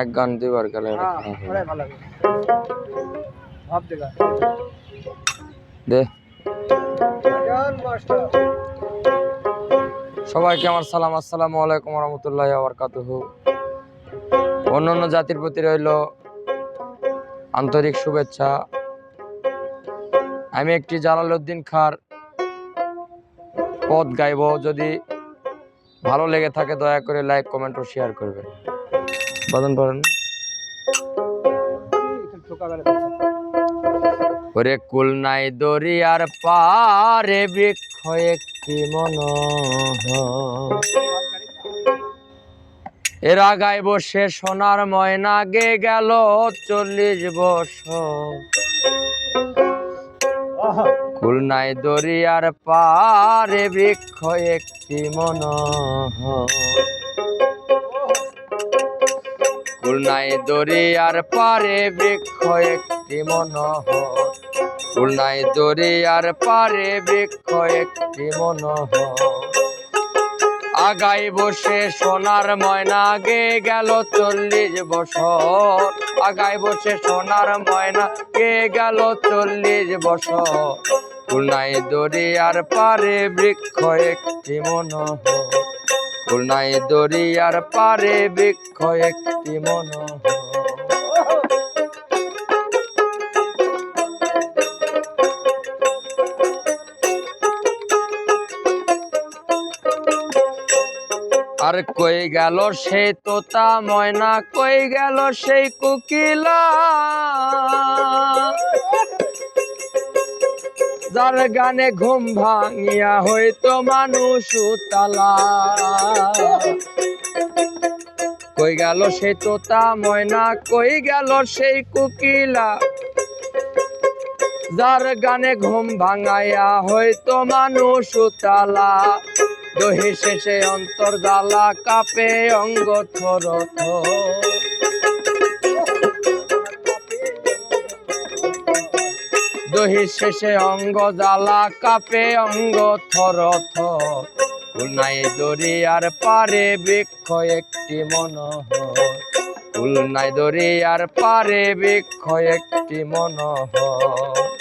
এক গান দুইবার গেলে হ্যাঁ দে। সবাইকে আমার সালাম আসসালামু আলাইকুম রহমতুল্লাহ আবরকাতুহু অন্য অন্য জাতির প্রতি রইল আন্তরিক শুভেচ্ছা। আমি একটি জালালউদ্দিন খার পদ গাইব। যদি ভালো লেগে থাকে দয়া করে লাইক কমেন্ট ও শেয়ার করবেন। বাদন পারেন ওরে কুল নাই দরিয়ার পারে বৃক্ষ একটি মন এরা গাইব সে সোনার ময়না গে গেল চল্লিশ কুল নাই দরিয়ার পারে বৃক্ষ একটি মন কুল নাই দরিয়ার পারে বৃক্ষ একটি মনোহর। কুল নাই দরিয়ার পারে বৃক্ষ একটি মনোহর। আগাই বসে সোনার ময়না গে গেল চল্লিশ বছর। আগাই বসে সোনার ময়না গে গেল চল্লিশ বছর। কুলনাই দরিয়ার পারে বৃক্ষ একটি মনোহর। কুলনাই দরিয়ার পারে বৃক্ষ একটি মনোহর। আর কই গেল সেই তোতা ময়না, কই গেল সেই কুকিলা? যার গানে ঘুম ভাঙিয়া হইতো মানুষ উতালা। কই গেল সেই তোতা, ময়না, কই গেল সেই কুকিলা। যার গানে ঘুম ভাঙাইয়া হইতো মানুষ উতালা। দহি শেষে অন্তর জ্বালা কাপে অঙ্গ থর দহি শেষে অঙ্গ জ্বালা কাপে অঙ্গ থর কুলনাই দরিয়ার পারে বৃক্ষ একটি মনোহর। কুলনাই দরিয়ার পারে বৃক্ষ একটি মনোহর।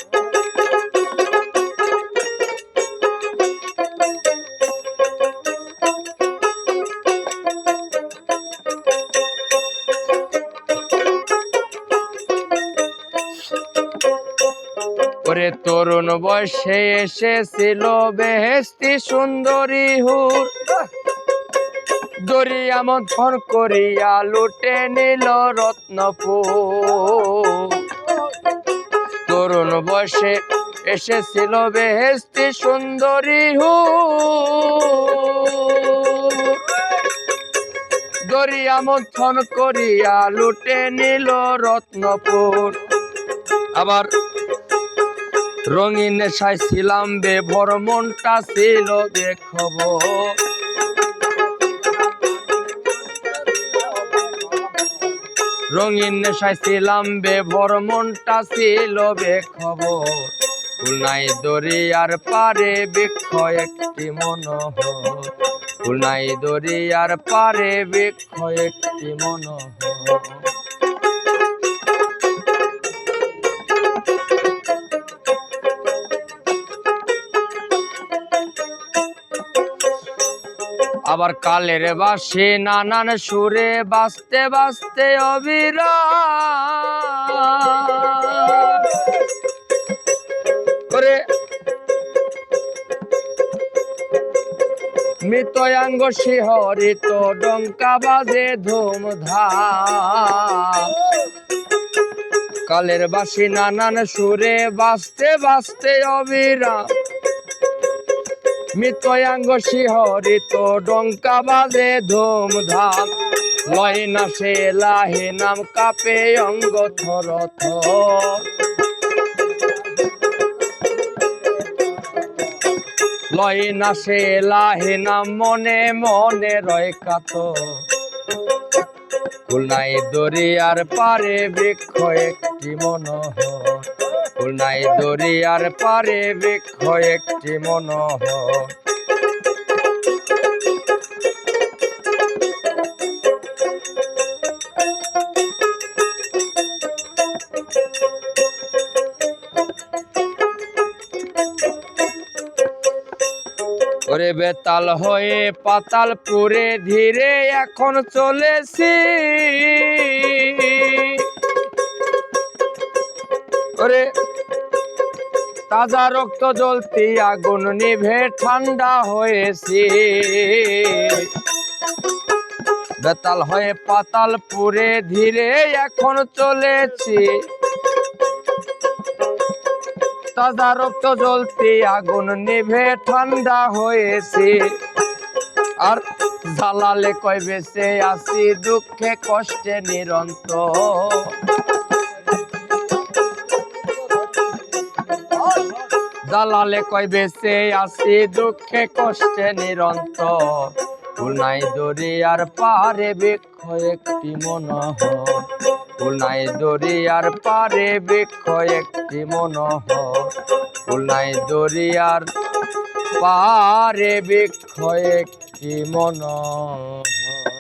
তরুণ বয়সে এসেছিল বেহেস্তি সুন্দরী হুর। দরিয়া মন্থন করিয়া লুটে নিল রত্নপুর। তরুণ বয়সে এসেছিল বেহেস্তি সুন্দরী হুর। দরিয়া মন্থন করিয়া লুটে নিল রত্নপুর। আবার রঙিন নেশায় ছিলাম বেভর মনটা ছিল দেখব রঙিন নেশায় ছিলাম বেভর মনটা ছিল বেখব খুলনাই দরিয়ার পারে বৃক্ষ একটি মনোহর। খুলনাই দরিয়ার পারে বৃক্ষ একটি মনোহর। আবার কালের বাসে নানান সুরে বাঁচতে বাঁচতে অবিরা করে মৃতয়াঙ্গ শিহরিত ডঙ্কা বাজে ধুমধাম। কালের বাসি নানান সুরে বাঁচতে বাঁচতে অবিরাম। মৃতয়াঙ্গ শিহরিত ডঙ্কা বাজে ধুমধাম। লয় না সে লাহে নাম কাপে অঙ্গ থর থর। লয় না সে লাহে নাম মনে মনে রয় কাত। খুলনাই দরিয়ার পারে বৃক্ষ একটি মনোহর। খুলনায় দরিয়ার পারে বৃক্ষ একটি মনোহর। ওরে বেতাল হয়ে পাতাল পুরে ধীরে এখন চলেছি। তাজা রক্ত জ্বলতি আগুন নিভে ঠান্ডা হয়েছে। বেতাল হয়ে পাতাল পুরে ধীরে এখন চলেছি। তাজা রক্ত জ্বলতি আগুন নিভে ঠান্ডা হয়েছে। আর জ্বালালে কয় বেঁচে আসি দুঃখে কষ্টে নিরন্তর। জ্বালালে কয়, বেঁচে আসি দুঃখে কষ্টে নিরন্তর। ফুল নাই দরিয়ার পারে বৃক্ষ একটি মনোহর। ফুল নাই দরিয়ার পারে বৃক্ষ একটি মনোহর। ফুল নাই দরিয়ার পারে বৃক্ষ একটি মনোহর।